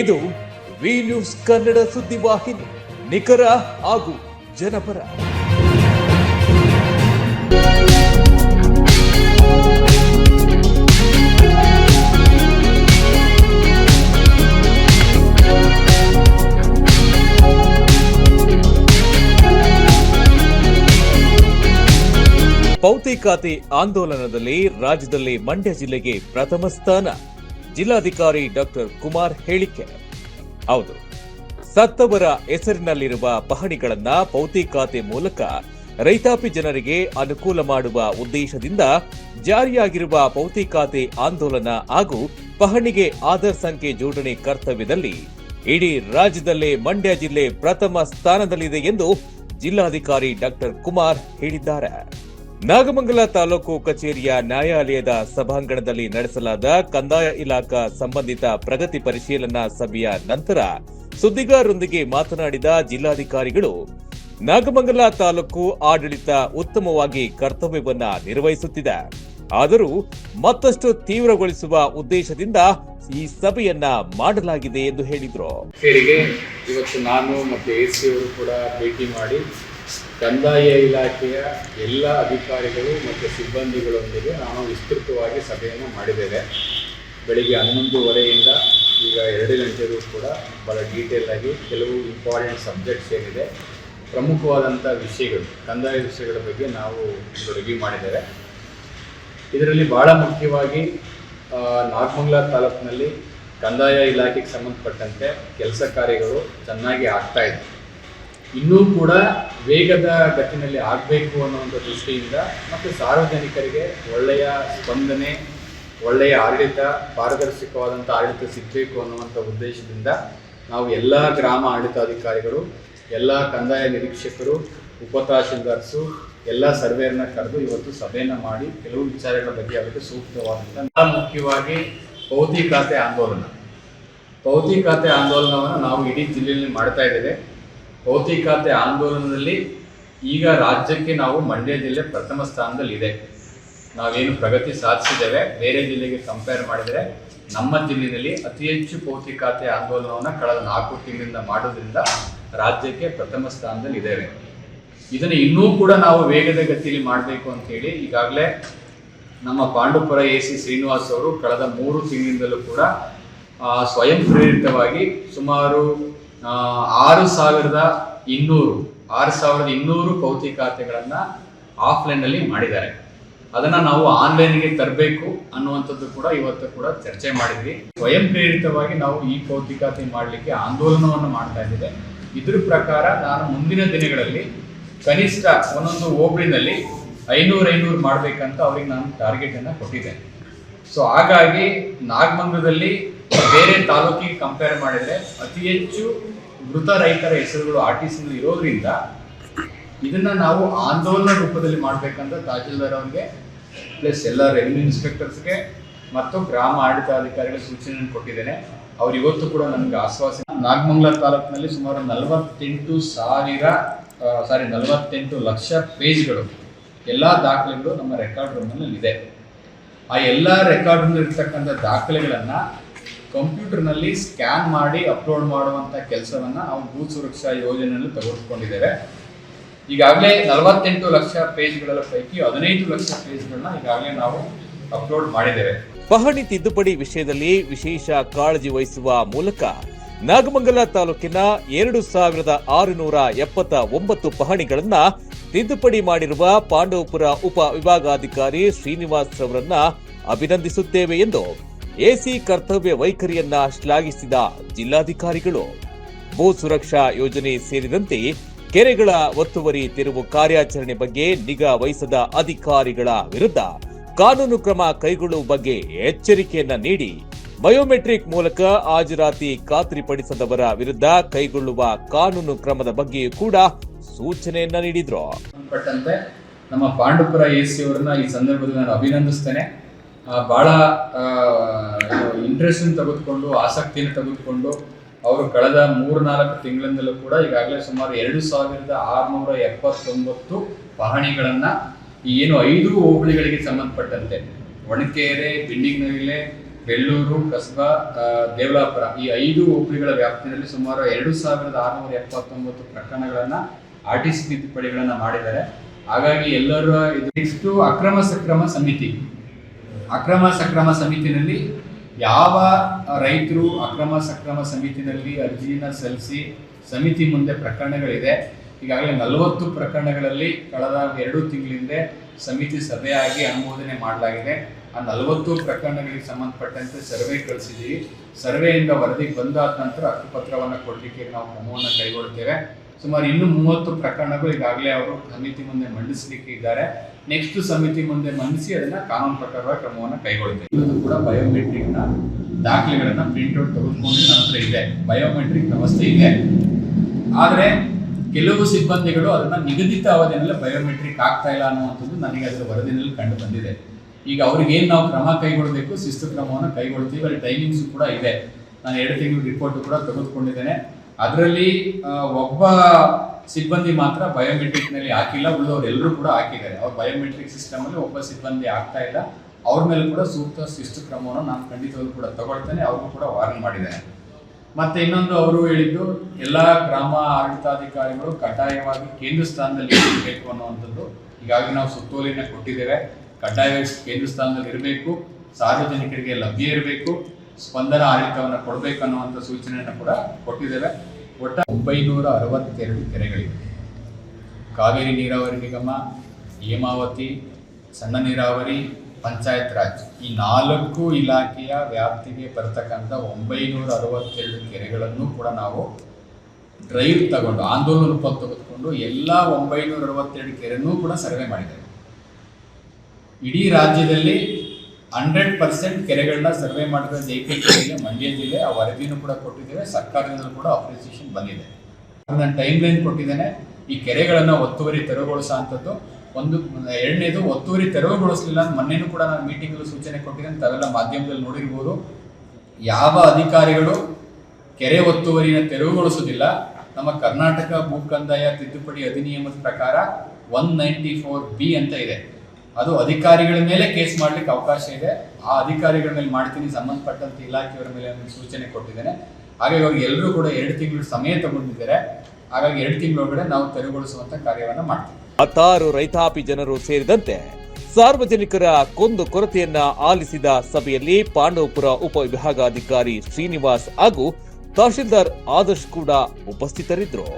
ಇದು V news Kannada ಸುದ್ದಿವಾಹಿನಿ ನಿಖರ ಹಾಗೂ ಜನಪರ. ಪೌತಿ ಖಾತೆ ಆಂದೋಲನದಲ್ಲಿ ರಾಜ್ಯದಲ್ಲಿ ಮಂಡ್ಯ ಜಿಲ್ಲೆಗೆ ಪ್ರಥಮ ಸ್ಥಾನ. ಜಿಲ್ಲಾಧಿಕಾರಿ ಡಾಕ್ಟರ್ ಕುಮಾರ್ ಹೇಳಿಕೆ. ಹೌದು, ಸತ್ತವರ ಹೆಸರಿನಲ್ಲಿರುವ ಪಹಣಿಗಳನ್ನ ಪೌತಿ ಖಾತೆ ಮೂಲಕ ರೈತಾಪಿ ಜನರಿಗೆ ಅನುಕೂಲ ಮಾಡುವ ಉದ್ದೇಶದಿಂದ ಜಾರಿಯಾಗಿರುವ ಪೌತಿ ಖಾತೆ ಆಂದೋಲನ ಹಾಗೂ ಪಹಣಿಗೆ ಆಧಾರ್ ಸಂಖ್ಯೆ ಜೋಡಣೆ ಕರ್ತವ್ಯದಲ್ಲಿ ಇಡೀ ರಾಜ್ಯದಲ್ಲೇ ಮಂಡ್ಯ ಜಿಲ್ಲೆ ಪ್ರಥಮ ಸ್ಥಾನದಲ್ಲಿದೆ ಎಂದು ಜಿಲ್ಲಾಧಿಕಾರಿ ಡಾಕ್ಟರ್ ಕುಮಾರ್ ಹೇಳಿದ್ದಾರೆ. ನಾಗಮಂಗಲ ತಾಲೂಕು ಕಚೇರಿಯ ನ್ಯಾಯಾಲಯದ ಸಭಾಂಗಣದಲ್ಲಿ ನಡೆಸಲಾದ ಕಂದಾಯ ಇಲಾಖಾ ಸಂಬಂಧಿತ ಪ್ರಗತಿ ಪರಿಶೀಲನಾ ಸಭೆಯ ನಂತರ ಸುದ್ದಿಗಾರರೊಂದಿಗೆ ಮಾತನಾಡಿದ ಜಿಲ್ಲಾಧಿಕಾರಿಗಳು, ನಾಗಮಂಗಲ ತಾಲೂಕು ಆಡಳಿತ ಉತ್ತಮವಾಗಿ ಕರ್ತವ್ಯವನ್ನ ನಿರ್ವಹಿಸುತ್ತಿದೆ. ಆದರೂ ಮತ್ತಷ್ಟು ತೀವ್ರಗೊಳಿಸುವ ಉದ್ದೇಶದಿಂದ ಈ ಸಭೆಯನ್ನ ಮಾಡಲಾಗಿದೆ ಎಂದು ಹೇಳಿದರು. ಇವತ್ತು ನಾನು ಮತ್ತು ಅವರು ಕೂಡ ಭೇಟಿ ಮಾಡಿ ಕಂದಾಯ ಇಲಾಖೆಯ ಎಲ್ಲ ಅಧಿಕಾರಿಗಳು ಮತ್ತು ಸಿಬ್ಬಂದಿಗಳೊಂದಿಗೆ ನಾವು ವಿಸ್ತೃತವಾಗಿ ಸಭೆಯನ್ನು ಮಾಡಿದ್ದೇವೆ ಬೆಳಿಗ್ಗೆ ಹನ್ನೊಂದುವರೆಯಿಂದ ಈಗ ಎರಡು ಗಂಟೆಗೂ ಕೂಡ ಭಾಳ ಡೀಟೇಲ್ ಆಗಿ ಕೆಲವು ಇಂಪಾರ್ಟೆಂಟ್ ಸಬ್ಜೆಕ್ಟ್ಸ್ ಏನಿದೆ, ಪ್ರಮುಖವಾದಂಥ ವಿಷಯಗಳು, ಕಂದಾಯ ವಿಷಯಗಳ ಬಗ್ಗೆ ನಾವು ರಿವ್ಯೂ ಮಾಡಿದ್ದೇವೆ. ಇದರಲ್ಲಿ ಬಹಳ ಮುಖ್ಯವಾಗಿ ನಾಗಮಂಗಲ ತಾಲೂಕಿನಲ್ಲಿ ಕಂದಾಯ ಇಲಾಖೆಗೆ ಸಂಬಂಧಪಟ್ಟಂತೆ ಕೆಲಸ ಕಾರ್ಯಗಳು ಚೆನ್ನಾಗಿ ಆಗ್ತಾ ಇದೆ. ಇನ್ನೂ ಕೂಡ ವೇಗದ ಗತಿನಲ್ಲಿ ಆಗಬೇಕು ಅನ್ನುವಂಥ ದೃಷ್ಟಿಯಿಂದ ಮತ್ತು ಸಾರ್ವಜನಿಕರಿಗೆ ಒಳ್ಳೆಯ ಸ್ಪಂದನೆ, ಒಳ್ಳೆಯ ಆಡಳಿತ, ಪಾರದರ್ಶಕವಾದಂಥ ಆಡಳಿತ ಸಿಗಬೇಕು ಅನ್ನುವಂಥ ಉದ್ದೇಶದಿಂದ ನಾವು ಎಲ್ಲ ಗ್ರಾಮ ಆಡಳಿತಾಧಿಕಾರಿಗಳು, ಎಲ್ಲ ಕಂದಾಯ ನಿರೀಕ್ಷಕರು ಉಪತಹಶೀಲ್ದಾರ್ಸು ಎಲ್ಲ ಸರ್ವೇರ್ನ ಕರೆದು ಇವತ್ತು ಸಭೆಯನ್ನ ಮಾಡಿ ಕೆಲವು ವಿಚಾರಗಳ ಬಗ್ಗೆ ಅವರಿಗೆ ಸೂಕ್ತವಾದಂಥ ಮುಖ್ಯವಾಗಿ ಪೌತಿ ಖಾತೆ ಆಂದೋಲನ. ಪೌತಿ ಖಾತೆ ಆಂದೋಲನವನ್ನು ನಾವು ಇಡೀ ಜಿಲ್ಲೆಯಲ್ಲಿ ಮಾಡ್ತಾ ಇದ್ದೇವೆ. ಪೌತಿ ಖಾತೆ ಆಂದೋಲನದಲ್ಲಿ ಈಗ ರಾಜ್ಯಕ್ಕೆ ನಾವು ಮಂಡ್ಯ ಜಿಲ್ಲೆ ಪ್ರಥಮ ಸ್ಥಾನದಲ್ಲಿ ಇದೆ. ನಾವೇನು ಪ್ರಗತಿ ಸಾಧಿಸಿದ್ದೇವೆ, ಬೇರೆ ಜಿಲ್ಲೆಗೆ ಕಂಪೇರ್ ಮಾಡಿದರೆ ನಮ್ಮ ಜಿಲ್ಲೆಯಲ್ಲಿ ಅತಿ ಹೆಚ್ಚು ಪೌತಿ ಖಾತೆ ಆಂದೋಲನವನ್ನು ಕಳೆದ ನಾಲ್ಕು ತಿಂಗಳಿಂದ ಮಾಡೋದ್ರಿಂದ ರಾಜ್ಯಕ್ಕೆ ಪ್ರಥಮ ಸ್ಥಾನದಲ್ಲಿ ಇದ್ದೇವೆ. ಇದನ್ನು ಇನ್ನೂ ಕೂಡ ನಾವು ವೇಗದ ಗತಿಯಲ್ಲಿ ಮಾಡಬೇಕು ಅಂತ ಹೇಳಿ ಈಗಾಗಲೇ ನಮ್ಮ ಪಾಂಡುಪುರ ಎ ಸಿ ಶ್ರೀನಿವಾಸ್ ಅವರು ಕಳೆದ ಮೂರು ತಿಂಗಳಿಂದಲೂ ಕೂಡ ಸ್ವಯಂ ಪ್ರೇರಿತವಾಗಿ ಸುಮಾರು ಆರು ಸಾವಿರದ ಇನ್ನೂರು, ಆರು ಸಾವಿರದ ಇನ್ನೂರು ಪೌತಿ ಖಾತೆಗಳನ್ನು ಆಫ್ಲೈನಲ್ಲಿ ಮಾಡಿದ್ದಾರೆ. ಅದನ್ನ ನಾವು ಆನ್ಲೈನ್ಗೆ ತರಬೇಕು ಅನ್ನುವಂಥದ್ದು ಕೂಡ ಇವತ್ತು ಕೂಡ ಚರ್ಚೆ ಮಾಡಿದ್ವಿ. ಸ್ವಯಂ ಪ್ರೇರಿತವಾಗಿ ನಾವು ಈ ಪೌತಿ ಖಾತೆ ಮಾಡಲಿಕ್ಕೆ ಆಂದೋಲನವನ್ನು ಮಾಡ್ತಾ ಇದ್ದೇವೆ. ಇದ್ರ ಪ್ರಕಾರ ನಾನು ಮುಂದಿನ ದಿನಗಳಲ್ಲಿ ಕನಿಷ್ಠ ಒಂದೊಂದು ಹೋಬಳಿನಲ್ಲಿ ಐನೂರು ಐನೂರು ಮಾಡಬೇಕಂತ ಅವ್ರಿಗೆ ನಾನು ಟಾರ್ಗೆಟ್ ಅನ್ನ ಕೊಟ್ಟಿದ್ದೇನೆ. ಸೊ ಹಾಗಾಗಿ ನಾಗಮಂಗಲದಲ್ಲಿ ಬೇರೆ ತಾಲೂಕಿಗೆ ಕಂಪೇರ್ ಮಾಡಿದ್ರೆ ಅತಿ ಹೆಚ್ಚು ಮೃತ ರೈತರ ಹೆಸರುಗಳು ಆರ್ ಟಿ ಇರೋದ್ರಿಂದ ಇದನ್ನ ನಾವು ಆಂದೋಲನ ರೂಪದಲ್ಲಿ ಮಾಡಬೇಕಂತ ತಹಶೀಲ್ದಾರ್ ಅವ್ರಿಗೆ ಪ್ಲಸ್ ಎಲ್ಲ ರೆವಿನ್ಯೂ ಇನ್ಸ್ಪೆಕ್ಟರ್ಸ್ಗೆ ಮತ್ತು ಗ್ರಾಮ ಆಡಳಿತಾಧಿಕಾರಿಗಳ ಸೂಚನೆಯನ್ನು ಕೊಟ್ಟಿದ್ದೇನೆ. ಅವ್ರು ಇವತ್ತು ಕೂಡ ನನಗೆ ಆಶ್ವಾಸ ನಾಗಮಂಗಲ ತಾಲೂಕಿನಲ್ಲಿ ಸುಮಾರು ನಲವತ್ತೆಂಟು ಸಾವಿರ ಸಾರಿ ನಲವತ್ತೆಂಟು ಲಕ್ಷ ಪೇಜ್ಗಳು ಎಲ್ಲ ದಾಖಲೆಗಳು ನಮ್ಮ ರೆಕಾರ್ಡ್ ರೂಮ್ನಲ್ಲಿ ಇದೆ. ಆ ಎಲ್ಲ ರೆಕಾರ್ಡ್ ಇರ್ತಕ್ಕಂಥ ದಾಖಲೆಗಳನ್ನು ಕಂಪ್ಯೂಟರ್ನಲ್ಲಿ ಸ್ಕ್ಯಾನ್ ಮಾಡಿ ಅಪ್ಲೋಡ್ ಮಾಡುವಂಥ ಕೆಲಸವನ್ನು ನಾವು ಭೂ ಸುರಕ್ಷಾ ಯೋಜನೆಯಲ್ಲಿ ತೆಗೆದುಕೊಂಡಿದ್ದೇವೆ ಈಗಾಗಲೇ ನಲವತ್ತೆಂಟು ಲಕ್ಷ ಪೇಜ್ಗಳ ಪೈಕಿ ಹದಿನೈದು ಲಕ್ಷ ಪೇಜ್ಗಳನ್ನ ಈಗಾಗಲೇ ನಾವು ಅಪ್ಲೋಡ್ ಮಾಡಿದ್ದೇವೆ. ಪಹಣಿ ತಿದ್ದುಪಡಿ ವಿಷಯದಲ್ಲಿ ವಿಶೇಷ ಕಾಳಜಿ ವಹಿಸುವ ಮೂಲಕ ನಾಗಮಂಗಲ ತಾಲೂಕಿನ ಎರಡು ಸಾವಿರದ ಆರುನೂರ ಎಪ್ಪತ್ತ ಒಂಬತ್ತು ಪಹಣಿಗಳನ್ನ ತಿದ್ದುಪಡಿ ಮಾಡಿರುವ ಪಾಂಡವಪುರ ಉಪ ವಿಭಾಗಾಧಿಕಾರಿ ಶ್ರೀನಿವಾಸ್ ಅವರನ್ನ ಅಭಿನಂದಿಸುತ್ತೇವೆ ಎಂದು ಎಸಿ ಕರ್ತವ್ಯ ವೈಖರಿಯನ್ನ ಶ್ಲಾಘಿಸಿದ ಜಿಲ್ಲಾಧಿಕಾರಿಗಳು. ಭೂ ಸುರಕ್ಷಾ ಯೋಜನೆ ಸೇರಿದಂತೆ ಕೆರೆಗಳ ಒತ್ತುವರಿ ತೆರವು ಕಾರ್ಯಾಚರಣೆ ಬಗ್ಗೆ ನಿಗಾ ವಹಿಸದ ಅಧಿಕಾರಿಗಳ ವಿರುದ್ಧ ಕಾನೂನು ಕ್ರಮ ಕೈಗೊಳ್ಳುವ ಬಗ್ಗೆ ಎಚ್ಚರಿಕೆಯನ್ನ ನೀಡಿ ಬಯೋಮೆಟ್ರಿಕ್ ಮೂಲಕ ಹಾಜರಾತಿ ಖಾತ್ರಿಪಡಿಸದವರ ವಿರುದ್ಧ ಕೈಗೊಳ್ಳುವ ಕಾನೂನು ಕ್ರಮದ ಬಗ್ಗೆಯೂ ಕೂಡ ಸೂಚನೆಯನ್ನ ನೀಡಿದ್ರು. ನಮ್ಮ ಪಾಂಡುಪುರ ಎ ಸಿ ಅವರನ್ನ ಈ ಸಂದರ್ಭದಲ್ಲಿ ನಾನು ಅಭಿನಂದಿಸ್ತೇನೆ. ಬಹಳ ಇಂಟ್ರೆಸ್ಟ್ ತೆಗೆದುಕೊಂಡು, ಆಸಕ್ತಿಯನ್ನು ತೆಗೆದುಕೊಂಡು ಅವರು ಕಳೆದ ಮೂರು ನಾಲ್ಕು ತಿಂಗಳಿಂದಲೂ ಕೂಡ ಈಗಾಗಲೇ ಸುಮಾರು ಎರಡು ಸಾವಿರದ ಆರುನೂರ ಎಪ್ಪತ್ತೊಂಬತ್ತು ಪಹಣಿಗಳನ್ನು ಏನು ಐದು ಹೋಬಳಿಗಳಿಗೆ ಸಂಬಂಧಪಟ್ಟಂತೆ, ಒಣಕೆರೆ ಬಿಂಡಿಗ್ನವಿಲೆ ಬೆಳ್ಳೂರು, ಕಸ್ಬಾ ದೇವಲಾಪುರ ಈ ಐದು ಹೋಬಳಿಗಳ ವ್ಯಾಪ್ತಿಯಲ್ಲಿ ಸುಮಾರು ಎರಡು ಸಾವಿರದ ಆರುನೂರ ಎಪ್ಪತ್ತೊಂಬತ್ತು ಪ್ರಕರಣಗಳನ್ನ ಆರ್ ಟಿ ಸಿ ತಿದ್ದುಪಡಿಗಳನ್ನ ಮಾಡಿದ್ದಾರೆ. ಹಾಗಾಗಿ ಎಲ್ಲರ ಇದು ಅಕ್ರಮ ಸಕ್ರಮ ಸಮಿತಿ. ಅಕ್ರಮ ಸಕ್ರಮ ಸಮಿತಿನಲ್ಲಿ ಯಾವ ರೈತರು ಅಕ್ರಮ ಸಕ್ರಮ ಸಮಿತಿನಲ್ಲಿ ಅರ್ಜಿನ ಸಲ್ಲಿಸಿ ಸಮಿತಿ ಮುಂದೆ ಪ್ರಕರಣಗಳಿದೆ. ಈಗಾಗಲೇ ನಲವತ್ತು ಪ್ರಕರಣಗಳಲ್ಲಿ ಕಳೆದ ಎರಡು ತಿಂಗಳಿಂದ ಸಮಿತಿ ಸಭೆಯಾಗಿ ಅನುಮೋದನೆ ಮಾಡಲಾಗಿದೆ. ಆ ನಲವತ್ತು ಪ್ರಕರಣಗಳಿಗೆ ಸಂಬಂಧಪಟ್ಟಂತೆ ಸರ್ವೆ ಕಳಿಸಿದ್ದೀವಿ ಸರ್ವೆಯಿಂದ ವರದಿ ಬಂದಾದ ನಂತರ ಹಕ್ಕುಪತ್ರವನ್ನು ಕೊಡಲಿಕ್ಕೆ ನಾವು ಕ್ರಮವನ್ನು ಕೈಗೊಳ್ತೇವೆ. ಸುಮಾರು ಇನ್ನೂ ಮೂವತ್ತು ಪ್ರಕರಣಗಳು ಈಗಾಗಲೇ ಅವರು ಸಮಿತಿ ಮುಂದೆ ಮಂಡಿಸಲಿಕ್ಕೆ ಇದ್ದಾರೆ. ನೆಕ್ಸ್ಟ್ ಸಮಿತಿ ಮುಂದೆ ಮಂಡಿಸಿ ಅದನ್ನ ಕಾನೂನು ಪ್ರಕಾರವಾಗಿ ಕ್ರಮವನ್ನು ಕೈಗೊಳ್ತೇವೆ. ಇದು ಕೂಡ ಬಯೋಮೆಟ್ರಿಕ್ ದಾಖಲೆಗಳನ್ನು ದಾಖಲೆಗಳನ್ನ ಪ್ರಿಂಟ್ಔಟ್ ತೆಗೆದುಕೊಂಡು ನನ್ನ ಹತ್ರ ಇದೆ. ಬಯೋಮೆಟ್ರಿಕ್ ವ್ಯವಸ್ಥೆ ಇದೆ. ಆದರೆ ಕೆಲವು ಸಿಬ್ಬಂದಿಗಳು ಅದನ್ನ ನಿಗದಿತ ಅವಧಿಯಲ್ಲಿ ಬಯೋಮೆಟ್ರಿಕ್ ಆಗ್ತಾ ಇಲ್ಲ ಅನ್ನುವಂಥದ್ದು ನನಗೆ ಅದರ ವರದಿನಲ್ಲಿ ಕಂಡು ಬಂದಿದೆ. ಈಗ ಅವ್ರಿಗೇನು ನಾವು ಕ್ರಮ ಕೈಗೊಳ್ಳಬೇಕು ಶಿಸ್ತು ಕ್ರಮವನ್ನು ಕೈಗೊಳ್ತೀವಿ, ಅಲ್ಲಿ ಟೈಮಿಂಗ್ಸ್ ಕೂಡ ಇದೆ. ನಾನು ಎರಡು ತಿಂಗಳು ರಿಪೋರ್ಟ್ ಕೂಡ ತೆಗೆದುಕೊಂಡಿದ್ದೇನೆ. ಅದರಲ್ಲಿ ಒಬ್ಬ ಸಿಬ್ಬಂದಿ ಮಾತ್ರ ಬಯೋಮೆಟ್ರಿಕ್ನಲ್ಲಿ ಹಾಕಿಲ್ಲ, ಉಳಿದವರು ಎಲ್ಲರೂ ಕೂಡ ಹಾಕಿದ್ದಾರೆ. ಅವ್ರ ಬಯೋಮೆಟ್ರಿಕ್ ಸಿಸ್ಟಮ್ ಅಲ್ಲಿ ಒಬ್ಬ ಸಿಬ್ಬಂದಿ ಆಗ್ತಾ ಇಲ್ಲ. ಅವ್ರ ಮೇಲೆ ಕೂಡ ಸೂಕ್ತ ಶಿಸ್ತು ಕ್ರಮವನ್ನು ನಾನು ಖಂಡಿತವಾಗ್ಲೂ ಕೂಡ ತಗೊಳ್ತೇನೆ. ಅವ್ರಿಗೂ ಕೂಡ ವಾರ್ನ್ ಮಾಡಿದ್ದಾರೆ ಮತ್ತೆ ಇನ್ನೊಂದು ಅವರು ಹೇಳಿದ್ದು, ಎಲ್ಲ ಗ್ರಾಮ ಆಡಳಿತಾಧಿಕಾರಿಗಳು ಕಡ್ಡಾಯವಾಗಿ ಕೇಂದ್ರ ಸ್ಥಾನದಲ್ಲಿ ಇರಬೇಕು ಅನ್ನುವಂಥದ್ದು. ಹೀಗಾಗಿ ನಾವು ಸುತ್ತೋಲಿನ ಕೊಟ್ಟಿದ್ದೇವೆ. ಕಡ್ಡಾಯವಾಗಿ ಕೇಂದ್ರ ಸ್ಥಾನದಲ್ಲಿ ಇರಬೇಕು, ಸಾರ್ವಜನಿಕರಿಗೆ ಲಭ್ಯ ಇರಬೇಕು, ಸ್ಪಂದನ ಆಡಳಿತವನ್ನು ಕೊಡಬೇಕು ಅನ್ನುವಂಥ ಸೂಚನೆಯನ್ನು ಕೂಡ ಕೊಟ್ಟಿದ್ದೇವೆ. ಒಟ್ಟು ಒಂಬೈನೂರ ಅರವತ್ತೆರಡು ಕೆರೆಗಳಿವೆ. ಕಾವೇರಿ ನೀರಾವರಿ ನಿಗಮ, ಹೇಮಾವತಿ, ಸಣ್ಣ ನೀರಾವರಿ, ಪಂಚಾಯತ್ ರಾಜ್ ಈ ನಾಲ್ಕು ಇಲಾಖೆಯ ವ್ಯಾಪ್ತಿಗೆ ಬರತಕ್ಕಂಥ ಒಂಬೈನೂರ ಅರವತ್ತೆರಡು ಕೆರೆಗಳನ್ನು ಕೂಡ ನಾವು ಡ್ರೈವ್ ತಗೊಂಡು, ಆಂದೋಲನ ರೂಪ ತೆಗೆದುಕೊಂಡು ಎಲ್ಲ ಒಂಬೈನೂರ ಅರವತ್ತೆರಡು ಕೆರೆನೂ ಕೂಡ ಸರ್ವೆ ಮಾಡಿದ್ದೇವೆ. ಇಡೀ ರಾಜ್ಯದಲ್ಲಿ ಹಂಡ್ರೆಡ್ ಪರ್ಸೆಂಟ್ ಕೆರೆಗಳನ್ನ ಸರ್ವೆ ಮಾಡಿದ ಏಕೈಕ ಜಿಲ್ಲೆ ಮಂಡ್ಯ ಜಿಲ್ಲೆ ಆ ವರದಿಯನ್ನು ಕೂಡ ಕೊಟ್ಟಿದ್ದೇವೆ ಸರ್ಕಾರದಿಂದ ಕೂಡ ಅಪ್ರಿಸಿಯೇಷನ್ ಬಂದಿದೆ. ನಾನು ಟೈಮ್ ಲೈನ್ ಕೊಟ್ಟಿದ್ದೇನೆ. ಈ ಕೆರೆಗಳನ್ನು ಒತ್ತುವರಿ ತೆರವುಗೊಳಿಸುವಂಥದ್ದು ಒಂದು, ಎರಡನೇದು ಒತ್ತುವರಿ ತೆರವುಗೊಳಿಸಲಿಲ್ಲ ಮೊನ್ನೆನೂ ಕೂಡ ನಾನು ಮೀಟಿಂಗಲ್ಲಿ ಸೂಚನೆ ಕೊಟ್ಟಿದ್ದೇನೆ ತಾವೆಲ್ಲ ಮಾಧ್ಯಮದಲ್ಲಿ ನೋಡಿರ್ಬೋದು. ಯಾವ ಅಧಿಕಾರಿಗಳು ಕೆರೆ ಒತ್ತುವರಿನ ತೆರವುಗೊಳಿಸುವುದಿಲ್ಲ, ನಮ್ಮ ಕರ್ನಾಟಕ ಭೂ ಕಂದಾಯ ತಿದ್ದುಪಡಿ ಅಧಿನಿಯಮದ ಪ್ರಕಾರ ಒನ್ ನೈಂಟಿ ಫೋರ್ ಬಿ ಅಂತ ಇದೆ. ಅದು ಅಧಿಕಾರಿಗಳ ಮೇಲೆ ಕೇಸ್ ಮಾಡ್ಲಿಕ್ಕೆ ಅವಕಾಶ ಇದೆ. ಆ ಅಧಿಕಾರಿಗಳ ಮೇಲೆ ಮಾಡ್ತೀನಿ, ಸಂಬಂಧಪಟ್ಟಂತ ಇಲಾಖೆಯವರ ಮೇಲೆ ಸೂಚನೆ ಕೊಟ್ಟಿದ್ದೇನೆ. ಹಾಗಾಗಿ ಎಲ್ಲರೂ ಕೂಡ ಎರಡು ತಿಂಗಳು ಸಮಯ ತಗೊಂಡಿದ್ದಾರೆ. ಹಾಗಾಗಿ ಎರಡು ತಿಂಗಳೊಳಗಡೆ ನಾವು ತೆರವುಗೊಳಿಸುವಂತ ಕಾರ್ಯವನ್ನು ಮಾಡ್ತೀವಿ. ಹತ್ತಾರು ರೈತಾಪಿ ಜನರು ಸೇರಿದಂತೆ ಸಾರ್ವಜನಿಕರ ಕೊಂದು ಕೊರತೆಯನ್ನ ಆಲಿಸಿದ ಸಭೆಯಲ್ಲಿ ಪಾಂಡವಪುರ ಉಪವಿಭಾಗಾಧಿಕಾರಿ ಶ್ರೀನಿವಾಸ್ ಹಾಗೂ ತಹಶೀಲ್ದಾರ್ ಆದರ್ಶ್ ಕೂಡ ಉಪಸ್ಥಿತರಿದ್ದರು.